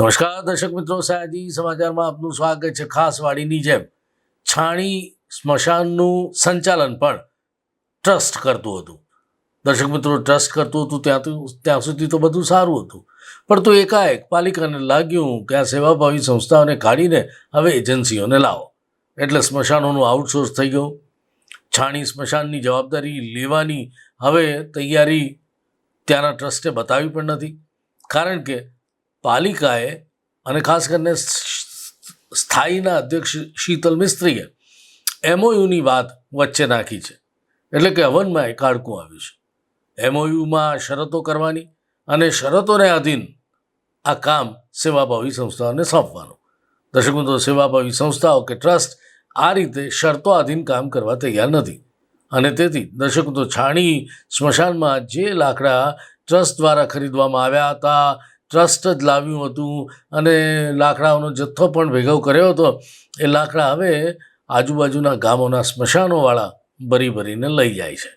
નમસ્કાર, દર્શક મિત્રો, સયાજી સમાચારમાં આપનું સ્વાગત છે ખાસ વાડીની જેમ. છાણી સ્મશાનનું સંચાલન પણ ટ્રસ્ટ કરતું હતું. દર્શક મિત્રો, ટ્રસ્ટ કરતું હતું ત્યાં તો, ત્યાં સુધી તો બધું સારું હતું. પણ તો એકાએક પાલિકાને લાગ્યું કે આ સેવાભાવી સંસ્થાઓને કાઢીને હવે એજન્સીઓને લાવો. એટલે સ્મશાનોનું આઉટસોર્સ થઈ ગયું. છાણી સ્મશાનની જવાબદારી લેવાની હવે તૈયારી ત્યાંના ટ્રસ્ટે બતાવી પણ નથી. કારણ કે પાલિકાએ અને ખાસ કરીને સ્થાયીના અધ્યક્ષ શીતલ મિસ્ત્રીએ એમઓયુની વાત વચ્ચે નાખી છે. એટલે કે હવનમાં એ કાળકું આવ્યું છે. એમઓયુમાં શરતો કરવાની અને શરતોને આધીન આ કામ સેવાભાવી સંસ્થાઓને સોંપવાનું. દર્શક મિત્રો, સેવાભાવી સંસ્થાઓ કે ટ્રસ્ટ આ રીતે શરતો આધીન કામ કરવા તૈયાર નથી. અને તેથી દર્શક મિત્રો, છાણી સ્મશાનમાં જે લાકડા ટ્રસ્ટ દ્વારા ખરીદવામાં આવ્યા હતા ટ્રસ્ટ જ લાવ્યું હતું અને લાકડાઓનો જથ્થો પણ ભેગો કર્યો હતો. એ લાકડા હવે આજુબાજુના ગામોના સ્મશાનોવાળા ભરી ભરીને લઈ જાય છે.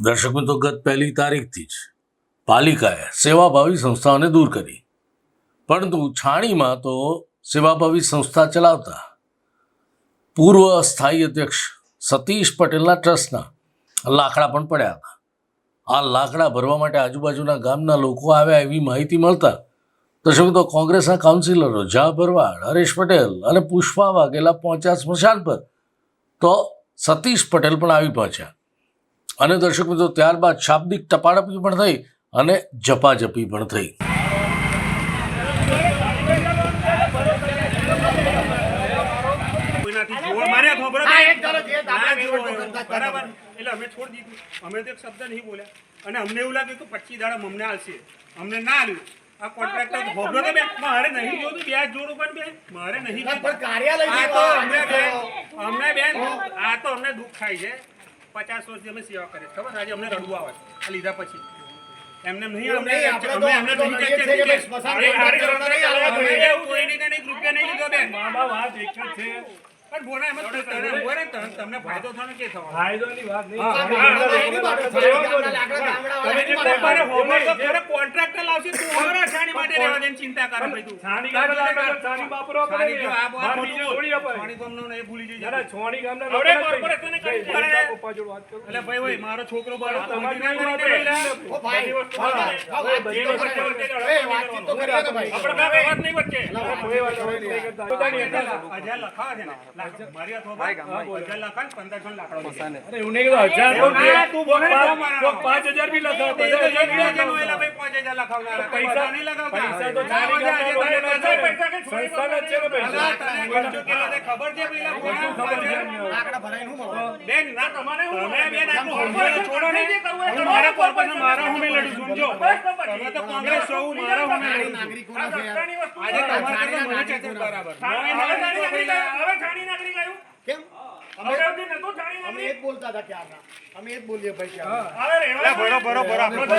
દર્શક મિત્રો, ગત પહેલી તારીખથી જ પાલિકાએ સેવાભાવી સંસ્થાઓને દૂર કરી. પરંતુ છાણીમાં તો સેવાભાવી સંસ્થા ચલાવતા પૂર્વ સ્થાયી અધ્યક્ષ સતીશ પટેલના ટ્રસ્ટના લાકડા પણ પડ્યા હતા. આ લાકડા ભરવા માટે આજુબાજુના ગામના લોકો આવ્યા એવી માહિતી મળતા દર્શક કોંગ્રેસના કાઉન્સિલરો ઝા ભરવાડ હરેશ પટેલ અને પુષ્પા વાઘેલા પહોંચ્યા સ્મશાન પર. તો સતીશ પટેલ પણ આવી પહોંચ્યા. અને દર્શક મિત્રો ત્યારબાદ શાબ્દિક ટપાડપી પણ થઈ અને ઝપાઝપી પણ થઈ. બરાબર. એટલે અમે છોડી દીધું. અમે તો એક શબ્દ નહીં બોલ્યા. અને અમને એવું લાગ્યું કે પચીસ દાડા અમને આવશે અમને ના આવ્યું આ કોન્ટ્રાક્ટર ખોબરો તો બે. મારે નહીં જોતું બે જોડું પણ બે. મારે નહીં પણ કાર્યાલય આ તો અમને અમને બેન અમને બેન આ તો અમને દુઃખ થાય છે. પચાસ વર્ષથી અમે સેવા કરીએ ખબર? આજે અમને રડવું આવે આ લીધા પછી. એમને નહીં અમને અમે કે સ્મશાન એક બેન. પણ બોલા એમાં તને- તને- બોલે તને- તમને ફાયદો થવાનો કે થવાનો? એની માટે છે. ગામના લાકડા ગામડાવાળા એની માટે તમારે હોમવર્ક તો ખરે કોન્ટ્રાક્ટર લાવશે, તું અમારા છાણી માટે રહેવા દે ચિંતા કરે ભાઈ તું. છાણી જો આ બાપ બીજો, છાણી ગામનો એ ભૂલી જજો. હવે કોર્પોરેશને કરી પડે. એટલે ભાઈ ભાઈ મારો છોકરો બાળક તમારી ના કરી ઓ ભાઈ, હા, હા, વાતચીત તો કરી. તો ભાઈ. આપણે વાત નહીં વચ્ચે. લખાવા. હજાર છે ને હું હું મારા સામે લડું સમજો. તમે તો કોંગ્રેસ છો, મારા લડું. આજે તમારે બરાબર. નાગરિકોના. બરાબર. કેમ? અમે અમે બોલતા હતા ક્યારના. અમે એ બોલીએ ભાઈ ક્યારના. અલા, ભરો, ભરો, ભરો, આપણે ભરો.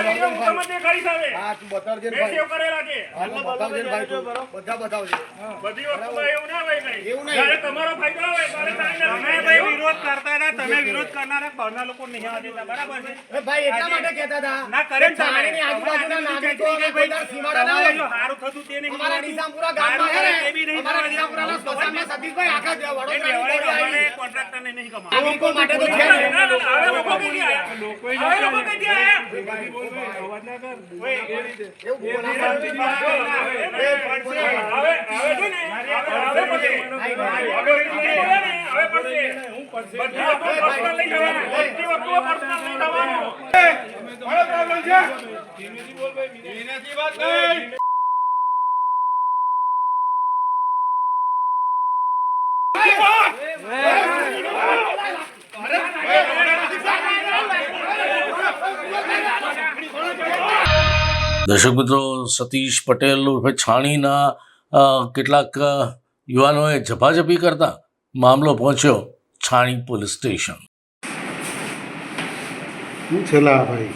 હા, તું બતાવજે ને ભાઈ. હા, તું બતાવજે ભાઈ તું. બધા બતાવજે. એવું નહીં. તમે ભાઈ વિરોધ કરતા હતા તમે વિરોધ કરનારા બહારના લોકો નહીં આવવા બરાબર છે એ ભાઈ એટલા માટે કહેતા હતા ના કરે કે આજુબાજુના નાગરિકો અને કોઈ સીમાડા ના હોય. સારું થતું તે નહીં અમારા નિઝામપુરા ગામમાં સારું તે બી નહીં અમારા નિઝામપુરાના સ્મશાનમાં સતીશભાઈ આખા આવી. કોન્ટ્રાક્ટરને નહીં કમાવા. માટે તો છે ના, ના, ના, હવે લોકો કઈથી આયા? લોકો કઈથી આયા? એવું બોલાવવાનું. હવે દર્શક મિત્રો સતીશ પટેલ ઉર્ફે છાણીના કેટલાક યુવાનોએ ઝપાઝપી કરતા મામલો પહોંચ્યો છાણી પોલીસ સ્ટેશન. શું છેલ્લા ભાઈ?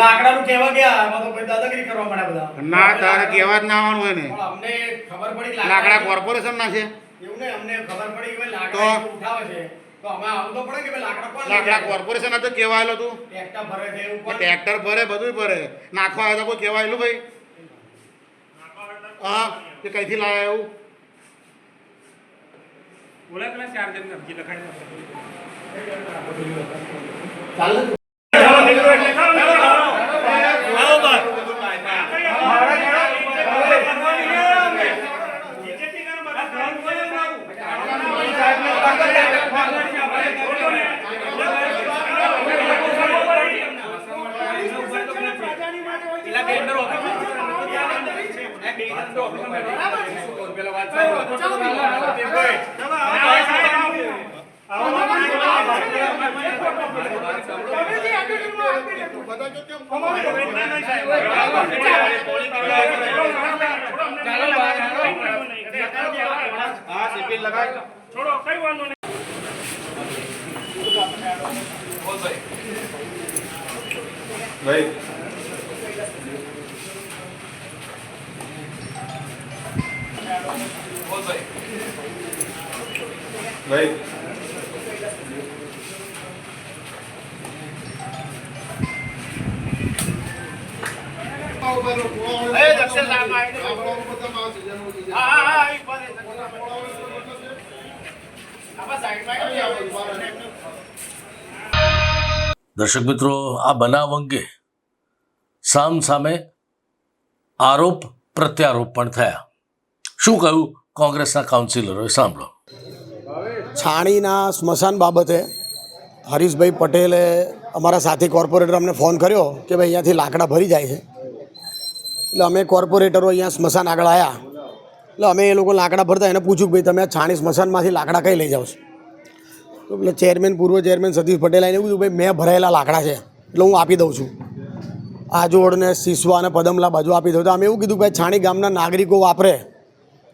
લાકડાનું કહેવા ગયા એમાં તો ભાઈ દાદાગીરી કરવા માંડ્યા બધા. ના તારે કહેવા જ ના આવવાનું હોય ને. અમને ખબર પડી લાકડા કોર્પોરેશન ના છે. એવું ને અમને ખબર પડી કે લાકડા ઉઠાવે છે. કે લાકડા? કોર્પોરેશન તો કહેવાયેલો તું. ટ્રેક્ટર ભરે છે એવું કોણ? ટ્રેક્ટર ભરે બધું ભરે. નાખવા આવે તો કોઈ કહેવાયેલું ભાઈ. હા તે કઈથી લાયા એવું? પેલા ચાર જણ અરજી લખાણી છોડો કઈ વાંધો નહીં દર્શક મિત્રો આ બનાવ અંગે સામ સામે આરોપ પ્રત્યારોપ પણ થયા. શું કહ્યું કોંગ્રેસના કાઉન્સિલરોએ? સાંભળો. છાણીના સ્મશાન બાબતે હરીશભાઈ પટેલે અમારા સાથી કોર્પોરેટર અમને ફોન કર્યો કે ભાઈ અહીંયાથી લાકડા ભરી જાય છે. એટલે અમે કોર્પોરેટરો અહીંયા સ્મશાન આગળ આવ્યા એટલે અમે એ લોકો લાકડા ભરતા એને પૂછ્યું કે ભાઈ, તમે છાણી સ્મશાનમાંથી લાકડા કઈ લઈ જાઓ છો? તો એટલે ચેરમેન, પૂર્વ ચેરમેન સતીશ પટેલ એને કીધું, ભાઈ, મેં ભરાયેલા લાકડા છે, એટલે હું આપી દઉં છું. આજોડને સિસવા અને પદમલા બાજુ આપી દઉં. તો અમે એવું કીધું ભાઈ, છાણી ગામના નાગરિકો વાપરે,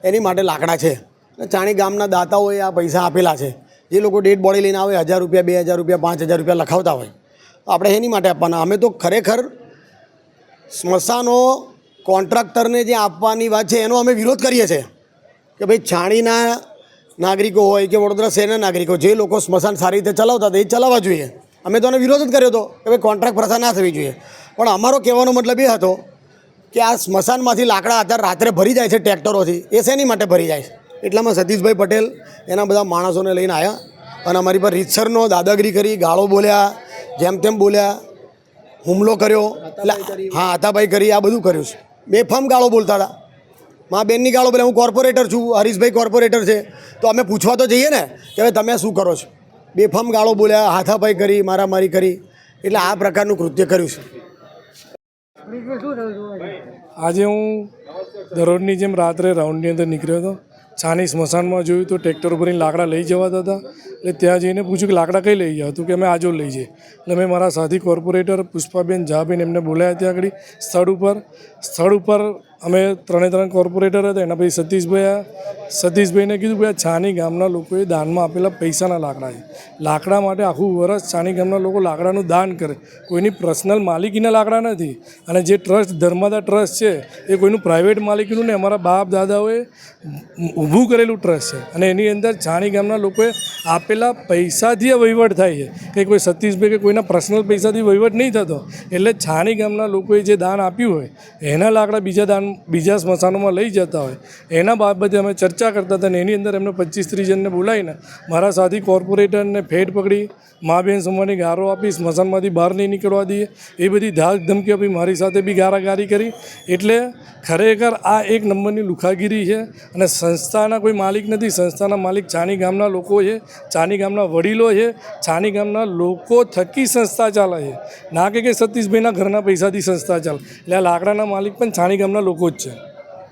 એની માટે લાકડા છે. ચાણી ગામના દાતાઓએ આ પૈસા આપેલા છે. જે લોકો ડેડ બોડી લઈને આવે, હજાર રૂપિયા, બે હજાર રૂપિયા, પાંચ હજાર રૂપિયા લખાવતા હોય આપણે એની માટે આપવાના. અમે તો ખરેખર સ્મશાનો કોન્ટ્રાક્ટરને જે આપવાની વાત છે, એનો અમે વિરોધ કરીએ છીએ કે ભાઈ છાણીના નાગરિકો હોય કે વડોદરા શહેરના નાગરિકો, જે લોકો સ્મશાન સારી રીતે ચલાવતા હતા, એ ચલાવવા જોઈએ. અમે તો એને વિરોધ જ કર્યો હતો કે ભાઈ કોન્ટ્રાક્ટ પ્રથા ના થવી જોઈએ. પણ અમારો કહેવાનો મતલબ એ હતો કે આ સ્મશાનમાંથી લાકડા અત્યારે રાત્રે ભરી જાય છે ટ્રેક્ટરોથી. એ શેની માટે ભરી જાય છે? એટલામાં સતીશભાઈ પટેલ એના બધા માણસોને લઈને આવ્યા અને અમારી પર રીતસરનો દાદાગીરી કરી, ગાળો બોલ્યા, જેમ તેમ બોલ્યા, હુમલો કર્યો. એટલે હા હાથાભાઈ કરી, આ બધું કર્યું છે. બેફામ ગાળો બોલતા હતા. મા બેનની ગાળો બોલે હું કોર્પોરેટર છું હરીશભાઈ કોર્પોરેટર છે. તો અમે પૂછવા તો જઈએ ને કે હવે તમે શું કરો છો? બેફામ ગાળો બોલ્યા હાથાપાઈ કરી મારામારી કરી. એટલે આ પ્રકારનું કૃત્ય કર્યું છે. આજે હું દરરોજની જેમ રાત્રે રાઉન્ડની અંદર નીકળ્યો હતો. છાની સ્મશાનમાં જોયું તો ટ્રેક્ટર ઉપર લાકડા લઈ જવાતા હતા. એટલે ત્યાં જઈને પૂછ્યું કે લાકડા કઈ લઈ જાઓ? તો કે અમે આજો લઈ જઈએ. એટલે મેં મારા સાથી કોર્પોરેટર પુષ્પાબેન ઝાબેન એમને બોલાયા ત્યાં આગળ સ્થળ ઉપર. સ્થળ ઉપર અમે ત્રણે ત્રણ કોર્પોરેટર હતા. એના પછી સતીશભાઈ સતીશભાઈને કીધું ભાઈ છાની ગામના લોકોએ દાનમાં આપેલા પૈસાના લાકડા છે. લાકડા માટે આખું વરસ છાની ગામના લોકો લાકડાનું દાન કરે. કોઈની પર્સનલ માલિકીના લાકડા નથી. અને જે ટ્રસ્ટ ધર્માદા ટ્રસ્ટ છે, એ કોઈનું પ્રાઇવેટ માલિકીનું ને અમારા બાપ દાદાઓએ ઊભું કરેલું ટ્રસ્ટ છે. અને એની અંદર છાણી ગામના લોકોએ આપેલા પૈસાથી વહીવટ થાય છે. કે કોઈ સતીશભાઈ કે કોઈના પર્સનલ પૈસાથી વહીવટ નહીં થતો. એટલે છાણી ગામના લોકોએ જે દાન આપ્યું હોય, એના લાકડા બીજા દાન બીજા સ્મશાનોમાં લઈ જતા હોય. એના બાબતે અમે ચર્ચા કરતા હતા અને એની અંદર એમને પચીસ ત્રીસ જણને બોલાવીને મારા સાથી કોર્પોરેટરને ફેટ પકડી, મા બેન સમવાની ગારો આપી, સ્મશાનમાંથી બહાર નહીં નીકળવા દઈએ. એ બધી ધાક ધમકી આપી, મારી સાથે બી ગારાગારી કરી. એટલે ખરેખર આ એક નંબરની લુખાગીરી છે અને સંસ્થાના કોઈ માલિક નથી. સંસ્થાના માલિક છાની ગામના લોકો છે, છાની ગામના વડીલો છે, છાની ગામના લોકો થકી સંસ્થા ચાલે છે. ના કે સતીશભાઈના ઘરના પૈસાથી સંસ્થા ચાલે. એટલે આ લાકડાના માલિક પણ છાની ગામના લોકો જ છે.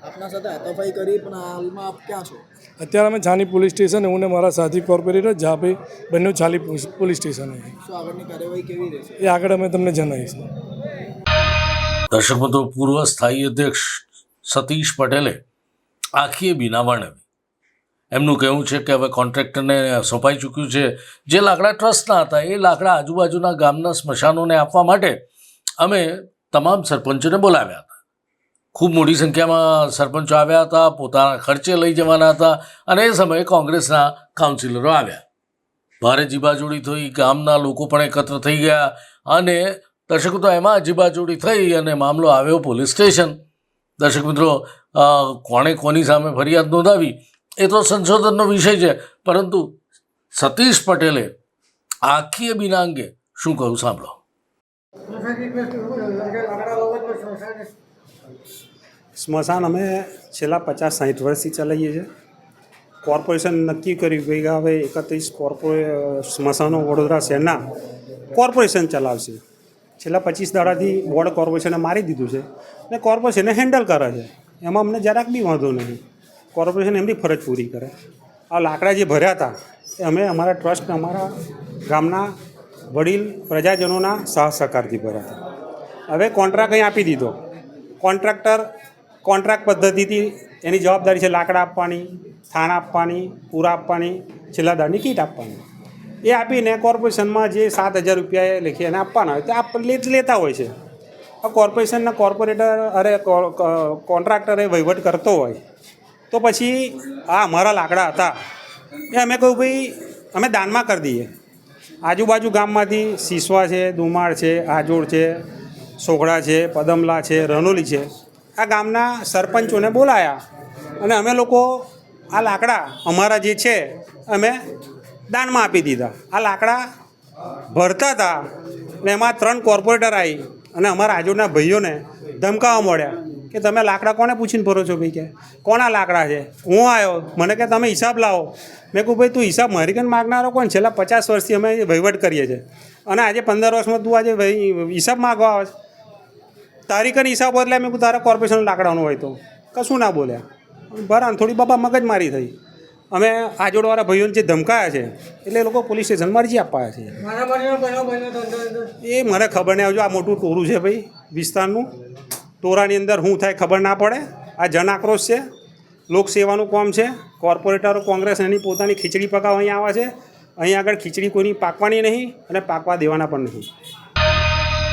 આપના સાથે હાથાપાઈ કરી પણ હાલમાં આપ ક્યાં છો? અત્યારે અમે છાની પોલીસ સ્ટેશન હું ને મારા સાથી કોર્પોરેટર જાભાઈ બંને છાલી પોલીસ સ્ટેશન શું આગળની કાર્યવાહી કેવી રહેશે? એ આગળ અમે તમને જણાવીશું. દર્શક મિત્રો પૂર્વ સ્થાયી અધ્યક્ષ સતીશ પટેલે આખીએ બીના વર્ણવી. એમનું કહેવું છે કે હવે કોન્ટ્રાક્ટરને સોંપાઈ ચૂક્યું છે. જે લાકડા ટ્રસ્ટના હતા એ લાકડા આજુબાજુના ગામના સ્મશાનોને આપવા માટે અમે તમામ સરપંચોને બોલાવ્યા હતા. ખૂબ મોટી સંખ્યામાં સરપંચો આવ્યા હતા, પોતાના ખર્ચે લઈ જવાના હતા અને એ સમયે કોંગ્રેસના કાઉન્સિલરો આવ્યા. ભારે જીબાજોડી થઈ, ગામના લોકો પણ એકત્ર થઈ ગયા અને દર્શકો તો એમાં જીબાજોડી થઈ અને મામલો આવ્યો પોલીસ સ્ટેશન. દર્શક મિત્રો કોણે કોની સામે ફરિયાદ નોંધાવી એ તો સંશોધનનો વિષય છે, પરંતુ સતીશ પટેલે આખી બિના અંગે શું કહ્યું સાંભળો. સ્મશાન અમે છેલ્લા પચાસ સાઠ વર્ષથી ચલાવીએ છીએ. કોર્પોરેશન નક્કી કર્યું કે હવે એકત્રીસ કોર્પોરે સ્મશાનો વડોદરા શહેરના કોર્પોરેશન ચલાવશે. છેલ્લા પચીસ દાડાથી બોર્ડ કોર્પોરેશને મારી દીધું છે અને કોર્પોરેશને હેન્ડલ કરે છે. એમાં અમને જરાક બી વાંધો નહીં. કોર્પોરેશન એમની ફરજ પૂરી કરે. આ લાકડા જે ભર્યા હતા, એ અમે અમારા ટ્રસ્ટ અમારા ગામના વડીલ, પ્રજાજનોના સહ સહકારથી ભર્યા હતા. હવે કોન્ટ્રાક્ટ અહીં આપી દીધો. કોન્ટ્રાક્ટર કોન્ટ્રાક્ટ પદ્ધતિથી એની જવાબદારી છે લાકડા આપવાની, થાણ આપવાની, પૂરા આપવાની, છેલ્લા દાળની કીટ આપવાની. એ આપીને કોર્પોરેશનમાં જે સાત હજાર રૂપિયા લખી એને આપવાના હોય તે આપ લેતા હોય છે. આ કોર્પોરેશનના કોર્પોરેટર અરે કો- કો- વહીવટ કરતો હોય તો પછી આ અમારા લાકડા હતા. એ અમે કહ્યું, ભાઈ, અમે દાનમાં કરી દઈએ. આજુબાજુ ગામમાંથી સીસવા છે, દુમાળ છે આજોડ છે, સોગડા છે, પદમલા છે, રનોલી છે. આ ગામના સરપંચોને બોલાયા. અને અમે લોકો આ લાકડા અમારા જે છે, અમે દાનમાં આપી દીધા. આ લાકડા ભરતા હતા ને એમાં ત્રણ કોર્પોરેટર આવી અને અમારા આજુના ભાઈઓને ધમકાવવા મળ્યા કે તમે લાકડા કોને પૂછીને ભરો છો ભાઈ કે? કોના લાકડા છે? હું આવ્યો મને કે તમે હિસાબ લાવો. મેં કહું ભાઈ, તું હિસાબ મારી કન માગનારો કોણ? છેલ્લા પચાસ વર્ષથી અમે વહીવટ કરીએ છીએ. અને આજે પંદર વર્ષમાં તું આજે હિસાબ માગવા આવે છે. તારી કન હિસાબ બદલે મેં તારા કોર્પોરેશન લાકડાનું હોય તો. કશું ના બોલ્યા. બરાબર થોડી બાબા મગજમારી થઈ. અમે આજોડવાળા ભાઈઓને જે ધમકાયા છે, એટલે લોકો પોલીસ સ્ટેશનમાં અરજી આપવા છે. એ મને ખબર નહીં, આવજો, આ મોટું ટોરું છે ભાઈ, વિસ્તારનું. ટોરાની અંદર શું થાય ખબર ના પડે. આ જન આક્રોશ છે લોકસેવાનું કામ છે. કોર્પોરેટરો, કોંગ્રેસ એની પોતાની ખીચડી પકાવવા અહીંયા આવે છે. અહીં આગળ ખીચડી કોઈની પાકવાની નહીં અને પાકવા દેવાના પણ નહીં.